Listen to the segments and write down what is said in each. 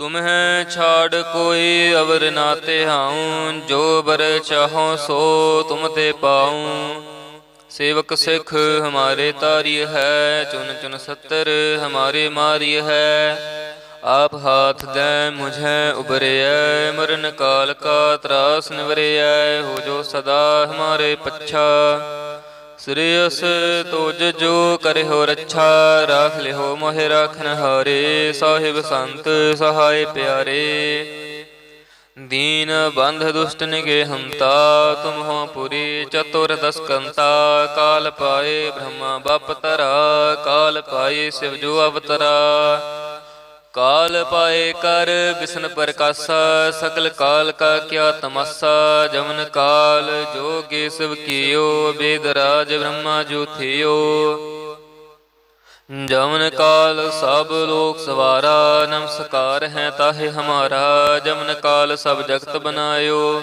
ਤੁਮਹਿ ਛਾੜ ਕੋਈ ਅਵਰ ਨਾ ਤਿਹਾਉ ਜੋ ਬਰ ਚਾਹੋ ਸੋ ਤੁਮ ਤੇ ਪਾਉ। ਸੇਵਕ ਸਿੱਖ ਹਮਾਰੇ ਤਾਰੀ ਹੈ, ਚੁਨ ਚੁਨ ਸੱਤਰ ਹਮਾਰੇ ਮਾਰੀ ਹੈ। ਆਪ ਹਾਥ ਦੇ ਮੁਝੇ ਉਬਰਿਐ ਮਰਨ ਕਾਲ ਕਾ ਤਰਾਸ ਨਿਵਰਿਐ, ਹੋ ਜੋ ਸਦਾ ਹਮਾਰੇ ਪੱਛਾ। ਸ੍ਰੇਯਸ ਤੁਜ ਜੋ ਕਰਿਓ ਰੱਛਾ, ਰਾਖ ਲਿਓ ਮੋਹਿ ਰਾਖਨ ਹਾਰੇ। ਸਾਹਿਬ ਸੰਤ ਸਹਾਇ ਪਿਆਰੇ। ਦੀਨ ਬੰਧ ਦੁਸ਼ਟ ਨਿਗੇ ਹੰਤਾ ਤੁਮ ਹੋ ਪੁਰੀ ਚਤੁਰ ਦਸਕੰਤਾ। ਕਾਲ ਪਾਏ ਬ੍ਰਹਮਾ, ਬਪ ਤਰਾ, ਕਾਲ ਪਾਏ ਸਿਵ ਜੋ ਅਵਤਰਾ। ਕਾਲ ਪਾਏ ਕਰ, ਬਿਸ਼ਨ ਪ੍ਰਕਾਸ਼ਾ ਸਕਲ ਕਾਲ ਕਾ ਕਿਆ ਤਮਸਾ, ਜਮਨ ਕਾਲ ਜੋਗੇ ਸਭ ਕੀਓ, ਬੇਦ ਰਾਜ ਬ੍ਰਹਮਾ ਜੋਥਿਓ। ਜਮਨ ਕਾਲ ਸਭ ਲੋਕ ਸਵਾਰਾ, ਨਮਸਕਾਰ ਹੈ ਤਾਹੇ ਹਮਾਰਾ, ਜਮਨ ਕਾਲ ਸਭ ਜਗਤ ਬਨਾਇਓ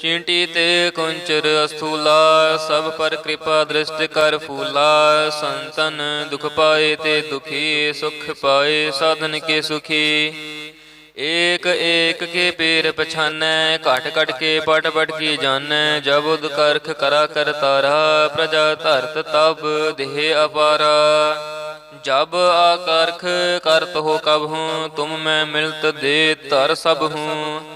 ਚਿੰਟੀ ਤੇ ਕੁੰਚਰ ਅਸਥੂਲਾ, ਸਭ ਪਰ ਕਿਰਪਾ ਦ੍ਰਿਸ਼ਟ ਕਰ ਫੂਲਾ, ਸੰਤਨ ਦੁਖ ਪਾਏ ਤੇ ਦੁਖੀ, ਸੁਖ ਪਾਏ ਸਾਧਨ ਕੇ ਸੁਖੀ। ਏਕ ਏਕ ਕੇ ਪੀਰ ਪਛਾਨੈ, ਘਟ ਘਟ ਕੇ ਪਟ ਪਟ ਕੀ ਜਾਣੈ, ਜਬ ਉਦ ਕਰਖ ਕਰਾ ਕਰ ਤਾਰਾ, ਪ੍ਰਜਾ ਧਰਤ ਤਬ ਦੇਹ ਅਪਾਰਾ। ਜਬ ਆਕਰਖ ਕਰਤ ਹੋ ਕਬ ਹੂੰ, ਤੁਮ ਮੈਂ ਮਿਲਤ ਦੇ ਤਰ ਸਭ ਹੂੰ।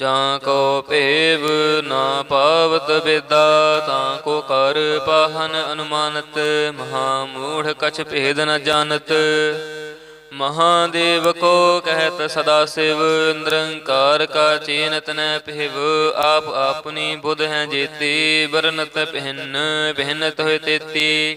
ਜਾਂ ਕੋ ਭੇਵ ਨਾ ਪਾਵਤ ਬੇਦਾ, ਤਾਂ ਕੋ ਕਰ ਪਾਹਨ ਅਨੁਮਾਨਤ ਮਹਾ ਮੂੜ ਕਛ ਭੇਦ ਨ ਜਾਣਤ। ਮਹਾਦੇਵ ਕੋ ਕਹਿਤ ਸਦਾ ਸਿਵ, ਨਿਰੰਕਾਰ ਕਾ ਚੇਨਤ ਨ ਪਹਿਵ ਆਪ ਆਪਣੀ ਬੁਧ ਹੈ ਜੇਤੀ ਬਰਨਤ ਪਹਿਨ ਪਹਿਨਤ ਹੋਏ ਤੇਤੀ।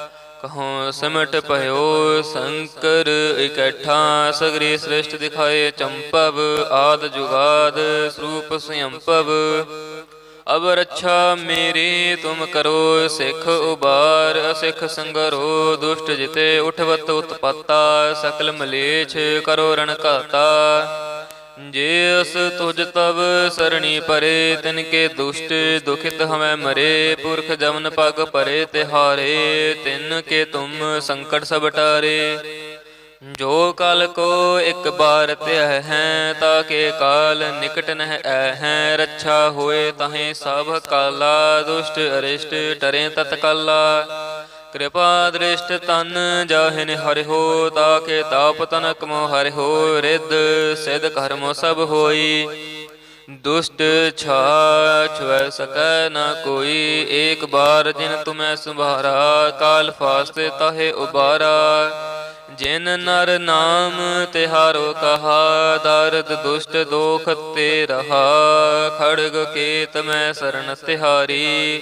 ਕਹੋ, ਸਮਟ ਭਇਓ, ਸ਼ੰਕਰ ਇਕੱਠਾ, ਸਗਰੀ ਸ੍ਰਿਸ਼ਟ ਦਿਖਾਏ ਚੰਪਵ, ਆਦ ਜੁਗਾਦ ਸਰੂਪ ਸੰਯੰਪਵ। ਅਬ ਰੱਛਾ ਮੇਰੀ, ਤੁਮ ਕਰੋ, ਸਿੱਖ ਉਬਾਰ, ਅਸਿੱਖ ਸੰਗਰੋ, ਦੁਸ਼ਟ ਜਿਤੇ ਉਠਵਤ ਉਤਪਤਾ, ਸਕਲ ਮਲੇਛ ਕਰੋ ਰਣ ਘਾਤਾ। ਜੇ ਅਸ ਤੁਜ ਤਵ ਸਰਣੀ ਪਰੇ, ਤਿਨ ਕੇ ਦੁਸ਼ਟ ਦੁਖਿਤ ਹਮੈ ਮਰੇ, ਪੁਰਖ ਜਮਨ ਪਗ ਪਰੇ ਤਿਹਾਰੇ, ਤਿਨ ਕੇ ਤੁਮ ਸੰਕਟ ਸਭ ਟਾਰੇ। ਜੋ ਕਲ ਕੋ ਇੱਕ ਬਾਰ ਧਿਆ ਹੈ, ਤਾ ਕੇ ਕਾਲ ਨਿਕਟ ਨਹਿ ਐ ਹੈ। ਰੱਛਾ ਹੋਏ ਤਹੇ ਸਭ ਕਾਲਾ, ਦੁਸ਼ਟ ਅਰਿਸ਼ਟ ਟਰੇ ਤਤਕਾਲਾ। ਕਿਰਪਾ ਦ੍ਰਿਸ਼ਟ ਤਨ ਜਾਹਿਨ ਹਰਿ ਤਾ ਕੇ ਤਾਪ ਤਨਕ ਮੋ ਹਰਿ ਹੋ, ਰਿੱਧ ਸਿਧ ਕਰਮ ਸਭ ਹੋਈ। ਦੁਸ਼ਟ ਛਾ ਛੁਐ ਸਕੈ ਨਾ ਕੋਈ, ਏਕ ਬਾਰ ਜਿਨ ਤੁਮੈ ਸੰਭਾਰਾ, ਕਾਲ ਫਾਸਤੇ ਤਾਹੇ ਉਬਾਰਾ। ਜਿਨ ਨਰ ਨਾਮ ਤਿਹਾਰੋ ਕਹਾ, ਦਰਦ ਦੁਸ਼ਟ ਦੋਖ ਤੇ ਰਹਾ। ਖੜਗ ਕੇਤ ਮੈਂ ਸਰਨ ਤਿਹਾਰੀ।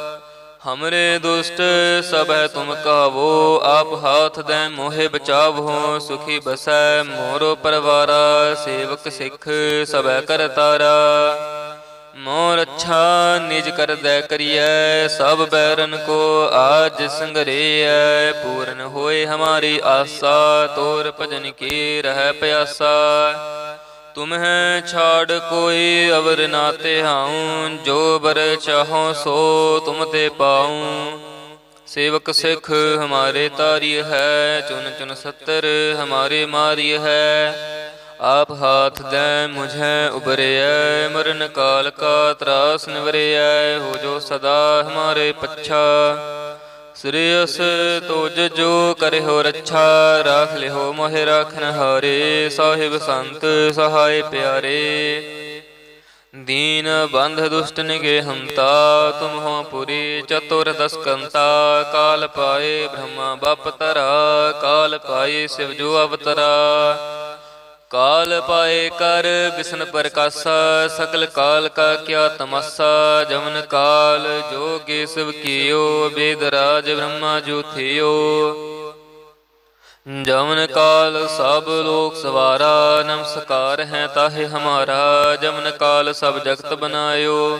ਹਮਰੇ ਦੁਸ਼ਟ ਸਭ ਹੈ ਤੁਮ ਕਹਵੋ ਆਪ ਹਾਥ ਦੇ ਮੋਹਿ ਬਚਾਵੋ ਸੁਖੀ ਬਸੈ ਮੋਰੋ ਪਰਵਾਰਾ ਸੇਵਕ ਸਿੱਖ ਸਭੈ ਕਰ ਤਾਰਾ ਮੋਰ ਅੱਛਾ ਨਿਜ ਕਰਦੈ ਕਰੀਐ ਸਭ ਬੈਰਨ ਕੋ ਆਜ ਸੰਗਰੇਐ ਪੂਰਨ ਹੋਏ ਹਮਾਰੀ ਆਸਾ ਤੋਰ ਭਜਨ ਕੀ ਰਹਿ ਪਿਆਸਾ ਤੁਮਹਿ ਛਾੜ ਕੋਈ ਅਵਰ ਨਾ ਤਿਹਾਉ ਜੋ ਬਰ ਚਾਹੋ ਸੋ ਤੁਮ ਤੇ ਪਾਉ। ਸੇਵਕ ਸਿੱਖ ਹਮਾਰੇ ਤਾਰੀ ਹੈ, ਚੁਨ ਚੁਨ ਸੱਤਰ ਹਮਾਰੇ ਮਾਰੀ ਹੈ। ਆਪ ਹਾਥ ਦੇ ਮੁਝੇ ਉਬਰਿਐ ਮਰਨ ਕਾਲ ਕਾ ਤਰਾਸ ਨਿਵਰਿਐ, ਹੋ ਜੋ ਸਦਾ ਹਮਾਰੇ ਪੱਛਾ। ਸ੍ਰੇਯਸ ਤੋਜ ਜੋ ਕਰਿਓ ਰੱਛਾ, ਰਾਖ ਲਿਓ ਮੋਹਿ ਰਾਖਨ ਹਾਰੇ। ਸਾਹਿਬ ਸੰਤ ਸਹਾਇ ਪਿਆਰੇ। ਦੀਨ ਬੰਧ ਦੁਸ਼ਟ ਨਿਗੇ ਹੰਤਾ, ਤੁਮ ਹੋ ਪੁਰੀ ਚਤੁਰ ਦਸਕੰਤਾ। ਕਾਲ ਪਾਏ ਬ੍ਰਹਮਾ, ਬਪ ਤਰਾ ਕਾਲ ਪਾਏ ਸਿਵ ਜੋ ਅਵਤਰਾ। ਕਾਲ ਪਾਏ ਕਰ, ਬਿਸ਼ਨ ਪ੍ਰਕਾਸ਼ਾ ਸਕਲ ਕਾਲ ਕਾ ਕਿਆ ਤਮਸਾ ਜਮਨ ਕਾਲ ਜੋਗੇ ਕੇਸਵ ਕੀਓ, ਬੇਦ ਰਾਜ ਬ੍ਰਹਮਾ ਜੋ ਜਮਨ ਕਾਲ ਸਭ ਲੋਕ ਸਵਾਰਾ, ਨਮਸਕਾਰ ਹੈ ਤਾਹੇ ਹਮਾਰਾ ਜਮਨ ਕਾਲ ਸਭ ਜਗਤ ਬਨਾਇਓ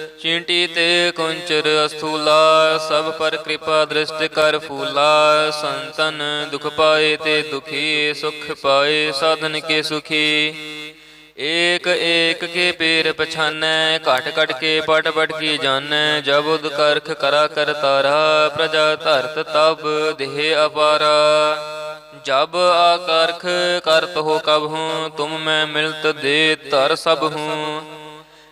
ਚਿੰਟੀ ਤੇ ਕੁੰਚਰ ਅਸਥੂਲਾ, ਸਭ ਪਰ ਕਿਰਪਾ ਦ੍ਰਿਸ਼ਟ ਕਰ ਫੂਲਾ। ਸੰਤਨ ਦੁਖ ਪਾਏ ਤੇ ਦੁਖੀ, ਸੁਖ ਪਾਏ ਸਾਧਨ ਕੇ ਸੁਖੀ। ਏਕ ਏਕ ਕੇ ਪੀਰ ਪਛਾਨੈ, ਘਟ ਘਟ ਕੇ ਪਟ ਪਟ ਕੀ ਜਾਣੈ ਜਬ ਉਦ ਕਰਾ ਕਰ ਤਾਰਾ, ਪ੍ਰਜਾ ਧਰਤ ਤਬ ਦੇਹ ਅਪਾਰਾ। ਜਬ ਆਕਰਖ ਕਰਤ ਹੋ ਕਬ ਹੂੰ, ਤੁਮ ਮੈਂ ਮਿਲਤ ਦੇ ਤਰ ਸਭ ਹੂੰ।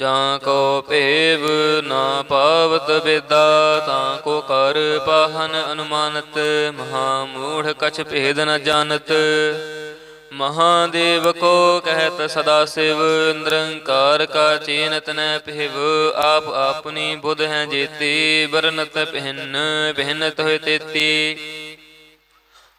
ਜਾਂ ਕੋ ਭੇਵ ਨਾ ਪਾਵਤ ਬੇਦਾ ਤਾਂ ਕੋ ਕਰ ਪਾਹਨ ਅਨੁਮਾਨਤ, ਮਹਾ ਮੂੜ ਕਛ ਭੇਦ ਨ ਜਾਣਤ। ਮਹਾਦੇਵ ਕੋ ਕਹਿਤ ਸਦਾ ਸਿਵ, ਨਿਰੰਕਾਰ ਕਾ ਚੀਨਤ ਨ ਪਹਿਵ ਆਪ ਆਪਣੀ ਬੁਧ ਹੈ ਜੇਤੀ ਬਰਨਤ ਪਹਿਨ ਪਹਿਨਤ ਹੋਇ ਤੇਤੀ।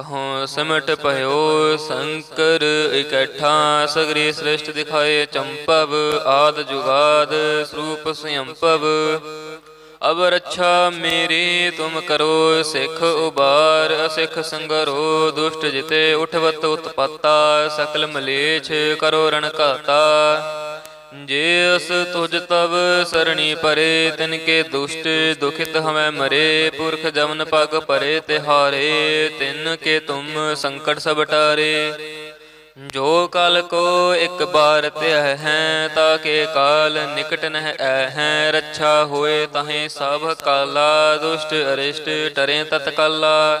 ਕਹੂੰ, ਸਿਮਟ ਭਇਓ, ਸੰਕਰ ਇਕੱਠਾ, ਸਗਰੀ ਸ੍ਰਿਸ਼ਟ ਦਿਖਾਏ ਚੰਪਵ, ਆਦ ਜੁਗਾਦ ਸਰੂਪ ਸੰਯੰਪਵ। ਅਬ ਰੱਛਾ ਮੇਰੀ ਤੁਮ ਕਰੋ, ਸਿੱਖ ਉਬਾਰ, ਅਸਿੱਖ ਸੰਗਰੋ, ਦੁਸ਼ਟ ਜਿਤੇ ਉਠਵਤ ਉਤਪਤਾ, ਸਕਲ ਮਲੇਛ ਕਰੋ ਰਣ ਘਾਤਾ। ਜੇ ਅਸ ਤੁਜ ਤਵ ਸਰਣੀ ਪਰੇ, ਤਿਨ ਕੇ ਦੁਸ਼ਟ ਦੁਖਿਤ ਹਮੈ ਮਰੇ, ਪੁਰਖ ਜਮਨ ਪਗ ਪਰੇ ਤਿਹਾਰੇ, ਤਿਨ ਕੇ ਤੁਮ ਸੰਕਟ ਸਭ ਟਾਰੇ। ਜੋ ਕਲ ਕੋ ਇੱਕ ਬਾਰ ਧਿਆ ਹੈ ਤਾਕੇ ਕਾਲ ਨਿਕਟ ਨਹਿ ਐ ਹੈ। ਰੱਛਾ ਹੋਏ ਤਹੇ ਸਭ ਕਾਲਾ, ਦੁਸ਼ਟ ਅਰਿਸ਼ਟ ਟਰੇ ਤਤਕਾਲਾ।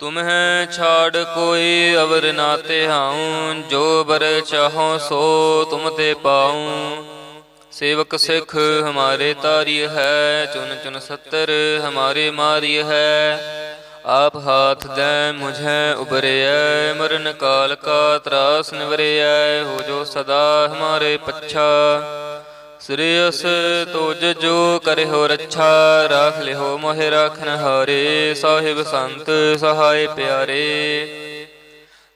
ਤੁਮਹਿ ਛਾੜ ਕੋਈ ਅਵਰ ਨਾ ਤਿਹਾਉ ਜੋ ਬਰ ਚਾਹੋ ਸੋ ਤੁਮ ਤੇ ਪਾਉ। ਸੇਵਕ ਸਿੱਖ ਹਮਾਰੇ ਤਾਰੀ ਹੈ, ਚੁਨ ਚੁਨ ਸੱਤਰ ਹਮਾਰੇ ਮਾਰੀ ਹੈ। ਆਪ ਹਾਥ ਦੇ ਮੁਝੇ ਉਬਰਿਐ ਮਰਨ ਕਾਲ ਕਾ ਤਰਾਸ ਨਿਵਰਿਐ, ਹੋ ਜੋ ਸਦਾ ਹਮਾਰੇ ਪੱਛਾ। ਸ੍ਰੇਯਸ ਤੁਜ ਜੋ ਕਰਿਓ ਰੱਛਾ, ਰਾਖ ਲਿਓ ਮੋਹਿ ਰਾਖਨ ਹਾਰੇ। ਸਾਹਿਬ ਸੰਤ ਸਹਾਇ ਪਿਆਰੇ।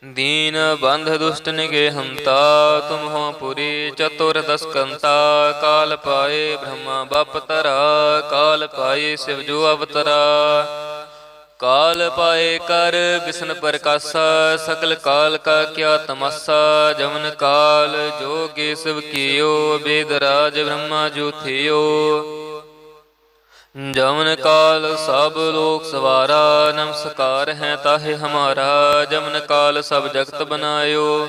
ਦੀਨ ਬੰਧ ਦੁਸ਼ਟ ਨਿਗੇ ਹੰਤਾ, ਤੁਮ ਹੋ ਪੁਰੀ ਚਤੁਰ ਦਸਕੰਤਾ। ਕਾਲ ਪਾਏ ਬ੍ਰਹਮਾ, ਬਪ ਤਰਾ ਕਾਲ ਪਾਏ ਸਿਵ ਜੋ ਅਵਤਰਾ। ਕਾਲ ਪਾਏ ਕਰ, ਬਿਸ਼ਨ ਪ੍ਰਕਾਸ਼ਾ, ਸਕਲ ਕਾਲ ਕਾ ਕਿਆ ਤਮਸਾ ਜਮਨ ਕਾਲ ਜੋਗੇ ਸਭ ਕੀਓ, ਬੇਦ ਰਾਜ ਬ੍ਰਹਮਾ ਜੋਥਿਓ। ਜਮਨ ਕਾਲ ਸਭ ਲੋਕ ਸਵਾਰਾ, ਨਮਸਕਾਰ ਹੈ ਤਾਹੇ ਹਮਾਰਾ ਜਮਨ ਕਾਲ ਸਭ ਜਗਤ ਬਨਾਇਓ।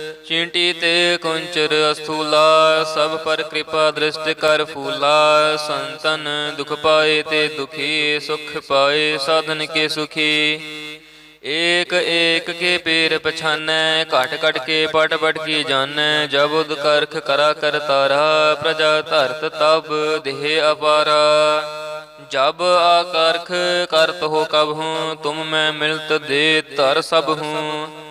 ਚਿੰਟੀ ਤੇ ਕੁੰਚਰ ਅਸਥੂਲਾ, ਸਭ ਪਰ ਕਿਰਪਾ ਦ੍ਰਿਸ਼ਟ ਕਰ ਫੂਲਾ। ਸੰਤਨ ਦੁਖ ਪਾਏ ਤੇ ਦੁਖੀ, ਸੁਖ ਪਾਏ ਸਾਧਨ ਕੇ ਸੁਖੀ। ਏਕ ਏਕ ਕੇ ਪੀਰ ਪਛਾਨੈ, ਘਟ ਘਟ ਕੇ ਪਟ ਪਟ ਕੀ ਜਾਣੈ। ਜਬ ਉਦ ਕਰਖ ਕਰਾ ਕਰ ਤਾਰਾ, ਪ੍ਰਜਾ ਧਰਤ ਤਬ ਦੇਹ ਅਪਾਰਾ। ਜਬ ਆਕਰਖ ਕਰਤ ਹੋ ਕਬ ਹੂੰ, ਤੁਮ ਮੈਂ ਮਿਲਤ ਦੇ ਤਰ ਸਭ ਹੂੰ।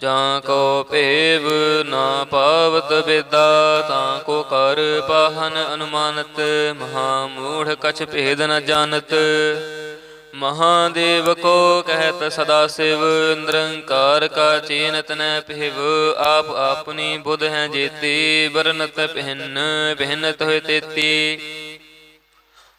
ਜਾਂ ਕੋ ਭੇਵ ਨਾ ਪਾਵਤ ਬੇਦਾ, ਤਾਂ ਕੋ ਕਰ ਪਾਹਨ ਅਨੁਮਾਨਤ ਮਹਾ ਮੂੜ ਕਛ ਭੇਦ ਨ ਜਾਣਤ। ਮਹਾਦੇਵ ਕੋ ਕਹਿਤ ਸਦਾ ਸਿਵ, ਨਿਰੰਕਾਰ ਕਾ ਚੀਨਤ ਨ ਪਹਿਵ ਆਪ ਆਪਣੀ ਬੁਧ ਹੈ ਜੇਤੀ ਬਰਨਤ ਪਹਿਨ ਪਹਿਨਤ ਹੋਏ ਤੇਤੀ।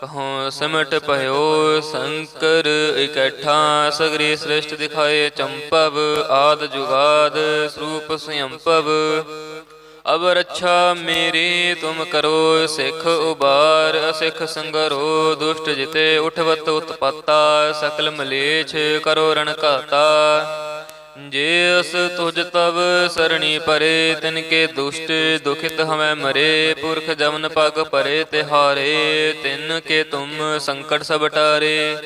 ਕਹੋ ਸਿਮਟ ਭਇਓ ਸੰਕਰ ਇਕੱਠਾ ਸਗਰੀ ਸ੍ਰਿਸ਼ਟ ਦਿਖਾਏ ਚੰਪਵ ਆਦ ਜੁਗਾਦ ਸਰੂਪ ਸੰਯੰਪਵ। ਅਬ ਰੱਛਾ ਮੇਰੀ ਤੁਮ ਕਰੋ ਸਿੱਖ ਉਬਾਰ, ਅਸਿੱਖ ਸੰਗਰੋ ਦੁਸ਼ਟ ਜਿਤੇ ਉਠਵਤ ਉਤਪਤਾ, ਸਕਲ ਮਲੇਛ ਕਰੋ ਰਣ ਘਾਤਾ। ਜੇ ਅਸ ਤੁਜ ਤਵ ਸਰਣੀ ਪਰੇ, ਤਿਨ ਕੇ ਦੁਸ਼ਟ ਦੁਖਿਤ ਹਮੈ ਮਰੇ, ਪੁਰਖ ਜਮਨ ਪਗ ਪਰੇ ਤਿਹਾਰੇ, ਤਿਨ ਕੇ ਤੁਮ ਸੰਕਟ ਸਭ ਟਾਰੇ।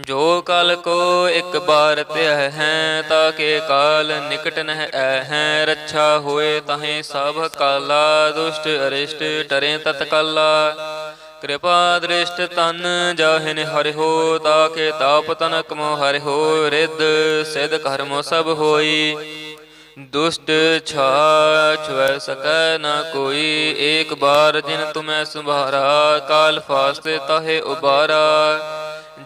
ਜੋ ਕਲ ਕੋ ਇੱਕ ਬਾਰ ਧਿਆ ਹੈ, ਤਾਂ ਕੇ ਕਾਲ ਨਿਕਟ ਨਹਿ ਐ ਹੈ। ਰੱਛਾ ਹੋਏ ਤਹੇ ਸਭ ਕਾਲਾ, ਦੁਸ਼ਟ ਅਰਿਸ਼ਟ ਟਰੇ ਤਤਕਾਲਾ। ਕਿਰਪਾ ਦ੍ਰਿਸ਼ਟ ਤਨ ਜਾਹਿਨ ਹਰਿ ਤਾ ਕੇ ਤਾਪ ਤਨਕ ਮੋ ਹਰਿ ਹੋ ਰਿੱਧ ਸਿਧ ਕਰਮੋ ਸਭ ਹੋਈ। ਦੁਸ਼ਟ ਛਾ ਛੁਐ ਸਕੈ ਨਾ ਕੋਈ, ਏਕ ਬਾਰ ਜਿਨ ਤੁਮੈ ਸੰਭਾਰਾ, ਕਾਲ ਫਾਸਤੇ ਤਹੇ ਉਬਾਰਾ।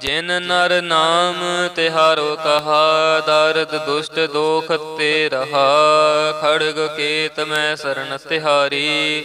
ਜਿਨ ਨਰ ਨਾਮ ਤਿਹਾਰੋ ਕਹਾ, ਦਰਦ ਦੁਸ਼ਟ ਦੋਖ ਤੇ ਰਹਾ। ਖੜਗ ਕੇਤ ਮੈਂ ਸ਼ਰਨ ਤਿਹਾਰੀ।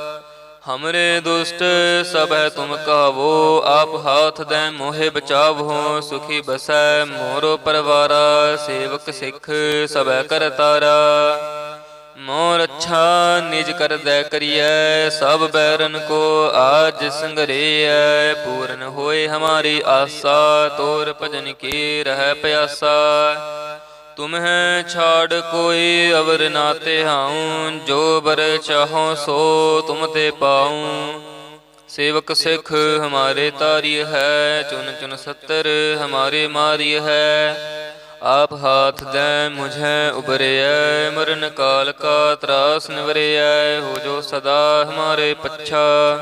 ਹਮਰੇ ਦੁਸ਼ਟ ਸਭ ਹੈ ਤੁਮ ਕਹਾਵੋ ਆਪ ਹਾਥ ਦੇ ਮੋਹਿ ਬਚਾਵੋ ਸੁਖੀ ਬਸੈ ਮੋਰੋ ਪਰਵਾਰਾ ਸੇਵਕ ਸਿੱਖ ਸਭੈ ਕਰ ਤਾਰਾ ਮੋਰ ਅੱਛਾ ਨਿਜ ਕਰਦੈ ਕਰੀਐ ਸਭ ਬੈਰਨ ਕੋ ਆਜ ਸੰਗਰੇਐ ਪੂਰਨ ਹੋਏ ਹਮਾਰੀ ਆਸਾ ਤੋਰ ਭਜਨ ਕੀ ਰਹਿ ਪਿਆਸਾ ਤੁਮਹਿ ਛਾੜ ਕੋਈ ਅਵਰ ਨਾ ਤਿਹਾਉ ਜੋ ਬਰ ਚਾਹੋ ਸੋ ਤੁਮ ਤੇ ਪਾਉ। ਸੇਵਕ ਸਿੱਖ ਹਮਾਰੇ ਤਾਰੀ ਹੈ, ਚੁਨ ਚੁਨ ਸੱਤਰ ਹਮਾਰੇ ਮਾਰੀ ਹੈ। ਆਪ ਹਾਥ ਦੇ ਮੁਝੇ ਉਬਰਿਐ ਮਰਨ ਕਾਲ ਕਾ ਤਰਾਸ ਨਿਵਰਿਐ, ਹੋ ਜੋ ਸਦਾ ਹਮਾਰੇ ਪੱਛਾ।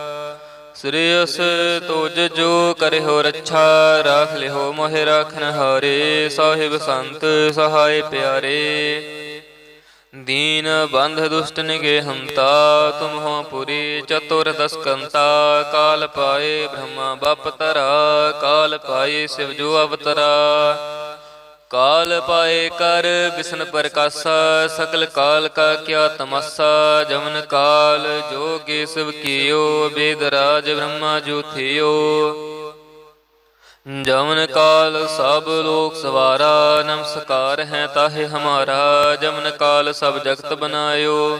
ਸ੍ਰੇਯਸ ਤੁਜ ਜੋ ਕਰਿਓ ਰੱਛਾ ਰਾਖ ਲਿਓ ਮੋਹਿ ਰਾਖਨ ਹਾਰੇ। ਸਾਹਿਬ ਸੰਤ ਸਹਾਇ ਪਿਆਰੇ। ਦੀਨ ਬੰਧ ਦੁਸ਼ਟ ਨਿਗੇ ਹੰਤਾ ਤੁਮ ਹੋ ਪੁਰੀ ਚਤੁਰ ਦਸਕੰਤਾ। ਕਾਲ ਪਾਏ ਬ੍ਰਹਮਾ, ਬਪ ਤਰਾ, ਕਾਲ ਪਾਏ ਸਿਵ ਜੋ ਅਵਤਰਾ। ਕਾਲ ਪਾਏ ਕਰ, ਬਿਸ਼ਨ ਪ੍ਰਕਾਸ਼ਾ ਸਕਲ ਕਾਲ ਕਾ ਕਿਆ ਤਮਸਾ, ਜਮਨ ਕਾਲ ਜੋ ਕੇਸਵ ਕੀਓ, ਬੇਦ ਰਾਜ ਬ੍ਰਹਮਾ ਜੋ ਜਮਨ ਕਾਲ ਸਭ ਲੋਕ ਸਵਾਰਾ, ਨਮਸਕਾਰ ਹੈ ਤਾਹੇ ਹਮਾਰਾ, ਜਮਨ ਕਾਲ ਸਭ ਜਗਤ ਬਨਾਇਓ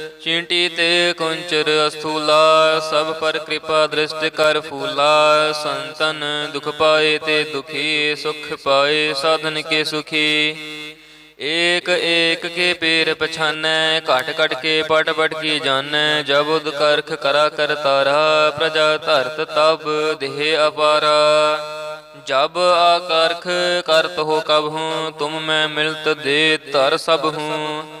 ਚਿੰਟੀ ਤੇ ਕੁੰਚਰ ਅਸਥੂਲਾ ਸਭ ਪਰ ਕਿਰਪਾ ਦ੍ਰਿਸ਼ਟ ਕਰ ਫੂਲਾ ਸੰਤਨ ਦੁਖ ਪਾਏ ਤੇ ਦੁਖੀ ਸੁਖ ਪਾਏ ਸਾਧਨ ਕੇ ਸੁਖੀ ਏਕ ਏਕ ਕੇ ਪੀਰ ਪਛਾਨੈ ਘਟ ਘਟ ਕੇ ਪਟ ਪਟ ਕੀ ਜਾਣੈ ਜਬ ਉਦ ਕਰਖ ਕਰਾ ਕਰ ਤਾਰਾ ਪ੍ਰਜਾ ਧਰਤ ਤਬ ਦੇਹ ਅਪਾਰਾ ਜਬ ਆਕਰਖ ਕਰਤ ਹੋ ਕਬ ਹੂੰ ਤੁਮ ਮੈਂ ਮਿਲਤ ਦੇ ਧਰ ਸਭ ਹੂੰ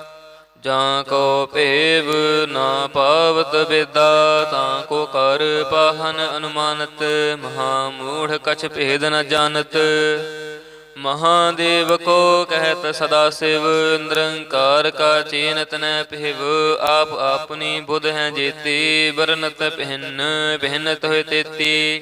ਜਾਂ ਕੋ ਭੇਵ ਨਾ ਪਾਵਤ ਬੇਦਾ ਤਾਂ ਕੋ ਕਰ ਪਾਹਨ ਅਨੁਮਾਨਤ, ਮਹਾ ਮੂੜ ਕਛ ਭੇਦ ਨ ਜਾਣਤ। ਮਹਾਦੇਵ ਕੋ ਕਹਿਤ ਸਦਾ ਸਿਵ, ਨਿਰੰਕਾਰ ਕਾ ਚੀਨਤ ਨ ਪਹਿਵ ਆਪ ਆਪਨੀ ਬੁਧ ਹੈ ਜੇਤੀ, ਵਰਨਤ ਪਹਿਨ ਪਹਿਨਤ ਹੋਏ ਤੇਤੀ।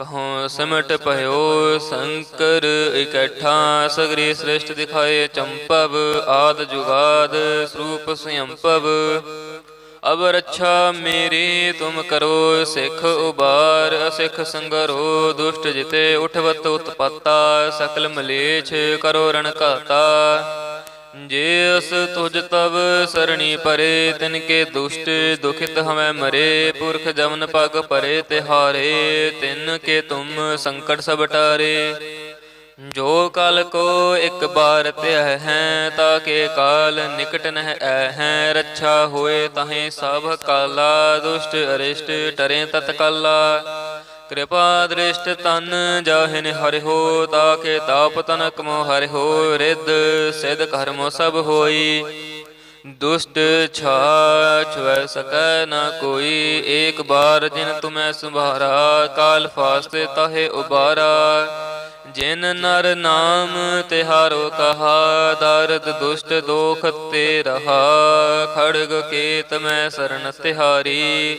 ਕਹੋ, ਸਿਮਟ ਭਇਓ, ਸੰਕਰ ਇਕੱਠਾ, ਸਗਰੀ ਸ੍ਰਿਸ਼ਟ ਦਿਖਾਏ ਚੰਪਵ, ਆਦ ਜੁਗਾਦ ਸਰੂਪ ਸੰਯੰਪਵ। ਅਬ ਰੱਛਾ ਮੇਰੀ, ਤੁਮ ਕਰੋ, ਸਿੱਖ ਉਬਾਰ, ਅਸਿੱਖ ਸੰਗਰੋ, ਦੁਸ਼ਟ ਜਿਤੇ ਉਠਵਤ ਉਤਪਤਾ, ਸਕਲ ਮਲੇਛ ਕਰੋ ਰਣ ਘਾਤਾ। ਜੇ ਅਸ ਤੁਜ ਤਵ ਸਰਣੀ ਪਰੇ, ਤਿਨ ਕੇ ਦੁਸ਼ਟ ਦੁਖਿਤ ਹਮੈ ਮਰੇ, ਪੁਰਖ ਜਮਨ ਪਗ ਪਰੇ ਤਿਹਾਰੇ, ਤਿਨ ਕੇ ਤੁਮ ਸੰਕਟ ਸਭ ਟਾਰੇ। ਜੋ ਕਲ ਕੋ ਇੱਕ ਬਾਰ ਧਿਆਇ ਹੈ ਤਾਕੇ ਕਾਲ ਨਿਕਟ ਨਹਿ ਐ ਹੈ। ਰੱਛਾ ਹੋਏ ਤਾਹੇ ਸਭ ਕਾਲਾ, ਦੁਸ਼ਟ ਅਰਿਸ਼ਟ ਟਰੇ ਤਤਕਾਲਾ। ਕਿਰਪਾ ਦ੍ਰਿਸ਼ਟ ਤਨ ਜਾਹਿਨ ਹਰਿ ਤਾਕੇ ਤਾਪ ਤਨਕ ਮੋ ਹਰਿ ਹੋ, ਰਿੱਧ ਸਿਧ ਕਰਮ ਸਭ ਹੋਈ। ਦੁਸ਼ਟ ਛਾਛ ਵੈ ਸਕੈ ਨਾ ਕੋਈ, ਏਕ ਬਾਰ ਜਿਨ ਤੁਮੈ ਸੰਭਾਰਾ, ਕਾਲ ਫਾਸਤੇ ਤਹੇ ਉਬਾਰਾ। ਜਿਨ ਨਰ ਨਾਮ ਤਿਹਾਰੋ ਕਹਾ, ਦਰਦ ਦੁਸ਼ਟ ਦੋਖ ਤੇ ਰਹਾ। ਖੜਗ ਕੇਤ ਮੈਂ ਸ਼ਰਨ ਤਿਹਾਰੀ।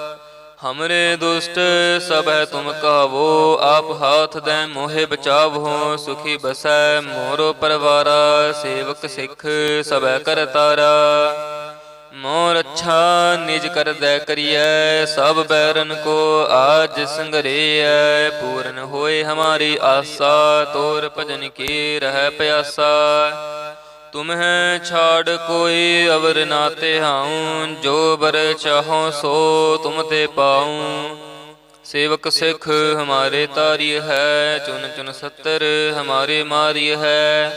ਹਮਰੇ ਦੁਸ਼ਟ ਸਭ ਹੈ ਤੁਮ ਕਹਵੋ ਆਪ ਹਾਥ ਦੇ ਮੋਹਿ ਬਚਾਵੋ ਸੁਖੀ ਬਸੈ ਮੋਰੋ ਪਰਵਾਰਾ ਸੇਵਕ ਸਿੱਖ ਸਭੈ ਕਰ ਤਾਰਾ ਮੋਰ ਅੱਛਾ ਨਿਜ ਕਰਦੈ ਕਰੀਐ ਸਭ ਬੈਰਨ ਕੋ ਆਜ ਸੰਗਰੇਐ ਪੂਰਨ ਹੋਏ ਹਮਾਰੀ ਆਸਾ ਤੋਰ ਭਜਨ ਕੀ ਰਹਿ ਪਿਆਸਾ ਤੁਮਹਿ ਛਾੜ ਕੋਈ ਅਵਰ ਨਾ ਤਿਹਾਉ ਜੋ ਬਰ ਚਾਹੋ ਸੋ ਤੁਮ ਤੇ ਪਾਉ। ਸੇਵਕ ਸਿੱਖ ਹਮਾਰੇ ਤਾਰੀ ਹੈ, ਚੁਨ ਚੁਨ ਸੱਤਰ ਹਮਾਰੇ ਮਾਰੀ ਹੈ।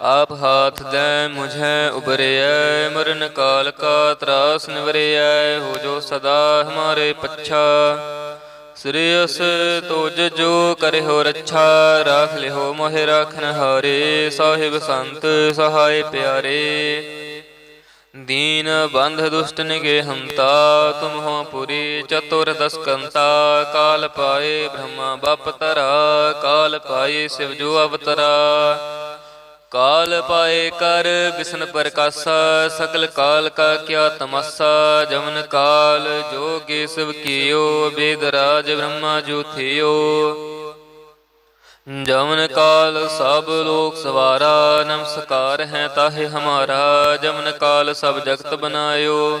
ਆਪ ਹਾਥ ਦੇ ਮੁਝੇ ਉਬਰਿਐ ਮਰਨ ਕਾਲ ਕਾ ਤਰਾਸ ਨਿਵਰਿਐ, ਹੋ ਜੋ ਸਦਾ ਹਮਾਰੇ ਪੱਛਾ। ਸ੍ਰੇਯਸ ਤੁਜ ਜੋ ਕਰਿਓ ਰੱਛਾ, ਰਾਖ ਲਿਓ ਮੋਹਿ ਰਾਖਨ ਹਾਰੇ। ਸਾਹਿਬ ਸੰਤ ਸਹਾਇ ਪਿਆਰੇ। ਦੀਨ ਬੰਧ ਦੁਸ਼ਟ ਨਿਗੇ ਹੰਤਾ, ਤੁਮ ਹੋ ਪੁਰੀ ਚਤੁਰ ਦਸਕੰਤਾ। ਕਾਲ ਪਾਏ ਬ੍ਰਹਮਾ, ਬਪ ਤਰਾ, ਕਾਲ ਪਾਏ ਸਿਵ ਜੋ ਅਵਤਰਾ। ਕਾਲ ਪਾਏ ਕਰ, ਬਿਸ਼ਨ ਪ੍ਰਕਾਸ਼ਾ ਸਕਲ ਕਾਲ ਕਾ ਕਿਆ ਤਮਸਾ ਜਮਨ ਕਾਲ ਜੋਗੇ ਸਭ ਕੀਓ, ਬੇਦ ਰਾਜ ਬ੍ਰਹਮਾ ਜੋ ਜਮਨ ਕਾਲ ਸਭ ਲੋਕ ਸਵਾਰਾ, ਨਮਸਕਾਰ ਹੈ ਤਾਹੇ ਹਮਾਰਾ ਜਮਨ ਕਾਲ ਸਭ ਜਗਤ ਬਨਾਇਓ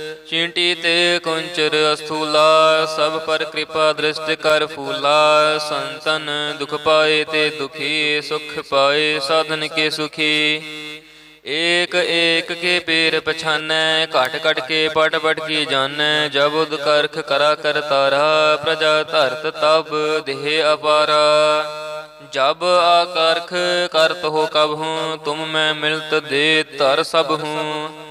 ਚੀਂਟੀ ਤੇ ਕੁੰਚਰ ਅਸਥੂਲਾ ਸਭ ਪਰ ਕਿਰਪਾ ਦ੍ਰਿਸ਼ਟ ਕਰ ਫੂਲਾ। ਸੰਤਨ ਦੁਖ ਪਾਏ ਤੇ ਦੁਖੀ, ਸੁਖ ਪਾਏ ਸਾਧਨ ਕੇ ਸੁਖੀ। ਏਕ ਏਕ ਕੇ ਪੀਰ ਪਛਾਨੈ, ਘਟ ਘਟ ਕੇ ਪਟ ਪਟ ਕੀ ਜਾਣੈ। ਜਬ ਉਦ ਕਰਖ ਕਰਾ ਕਰ ਤਾਰਾ, ਪ੍ਰਜਾ ਧਰਤ ਤਬ ਦੇਹ ਅਪਾਰਾ। ਜਬ ਆਕਰਖ ਕਰਤ ਹੋ ਕਬ ਹੂੰ, ਤੁਮ ਮੈਂ ਮਿਲਤ ਦੇ ਤਰ ਸਭ ਹੂੰ।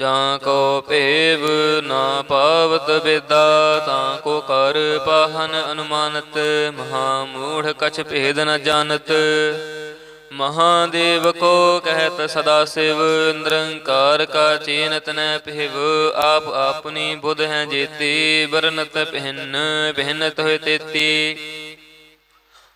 ਜਾਂ ਕੋ ਭੇਵ ਨਾ ਪਾਵਤ ਬੇਦਾ, ਤਾਂ ਕੋ ਕਰ ਪਾਹਨ ਅਨੁਮਾਨਤ ਮਹਾ ਮੂੜ ਕਛ ਭੇਦ ਨ ਜਾਣਤ। ਮਹਾਦੇਵ ਕੋ ਕਹਿਤ ਸਦਾ ਸਿਵ, ਨਿਰੰਕਾਰ ਕਾ ਚੀਨਤ ਨ ਪਹਿਵ ਆਪ ਆਪਣੀ ਬੁਧ ਹੈ ਜੇਤੀ, ਵਰਨਤ ਪਹਿਨ ਪਹਿਨਤ ਹੋਏ ਤੇਤੀ।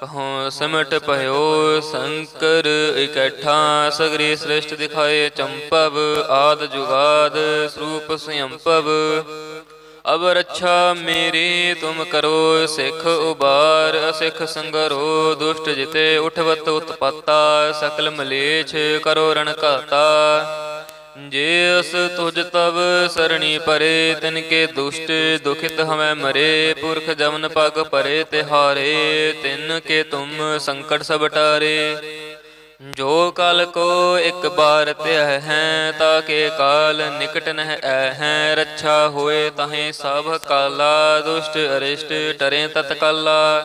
ਕਹੋ ਸਮਟ ਭਇਓ ਸੰਕਰ ਇਕੱਠਾ ਸਗਰੀ ਸ੍ਰਿਸ਼ਟ ਦਿਖਾਏ ਚੰਪਵ, ਆਦ ਜੁਗਾਦ ਸਰੂਪ ਸੰਯੰਪਵ। ਅਬ ਰੱਛਾ ਮੇਰੀ ਤੁਮ ਕਰੋ ਸਿੱਖ ਉਬਾਰ, ਅਸਿੱਖ ਸੰਗਰੋ ਦੁਸ਼ਟ ਜਿਤੇ ਉਠਵਤ ਉਤਪਤਾ, ਸਕਲ ਮਲੇਛ ਕਰੋ ਰਣ ਘਾਤਾ। ਜੇ ਅਸ ਤੁਜ ਤਵ ਸਰਣੀ ਪਰੇ, ਤਿਨ ਕੇ ਦੁਸ਼ਟ ਦੁਖਿਤ ਹਮੈ ਮਰੇ, ਪੁਰਖ ਜਮਨ ਪਗ ਪਰੇ ਤਿਹਾਰੇ, ਤਿਨ ਕੇ ਤੁਮ ਸੰਕਟ ਸਭ ਟਾਰੇ। ਜੋ ਕਲ ਕੋ ਇੱਕ ਬਾਰ ਧਿਆ ਹੈ, ਤਾਂ ਕੇ ਕਾਲ ਨਿਕਟ ਨਹਿ ਐ ਹੈ। ਰੱਛਾ ਹੋਏ ਤਹੇ ਸਭ ਕਾਲਾ, ਦੁਸ਼ਟ ਅਰਿਸ਼ਟ ਟਰੇ ਤਤਕਾਲਾ।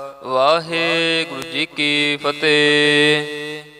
ਵਾਹਿਗੁਰੂ ਜੀ ਕੀ ਫਤਿਹ।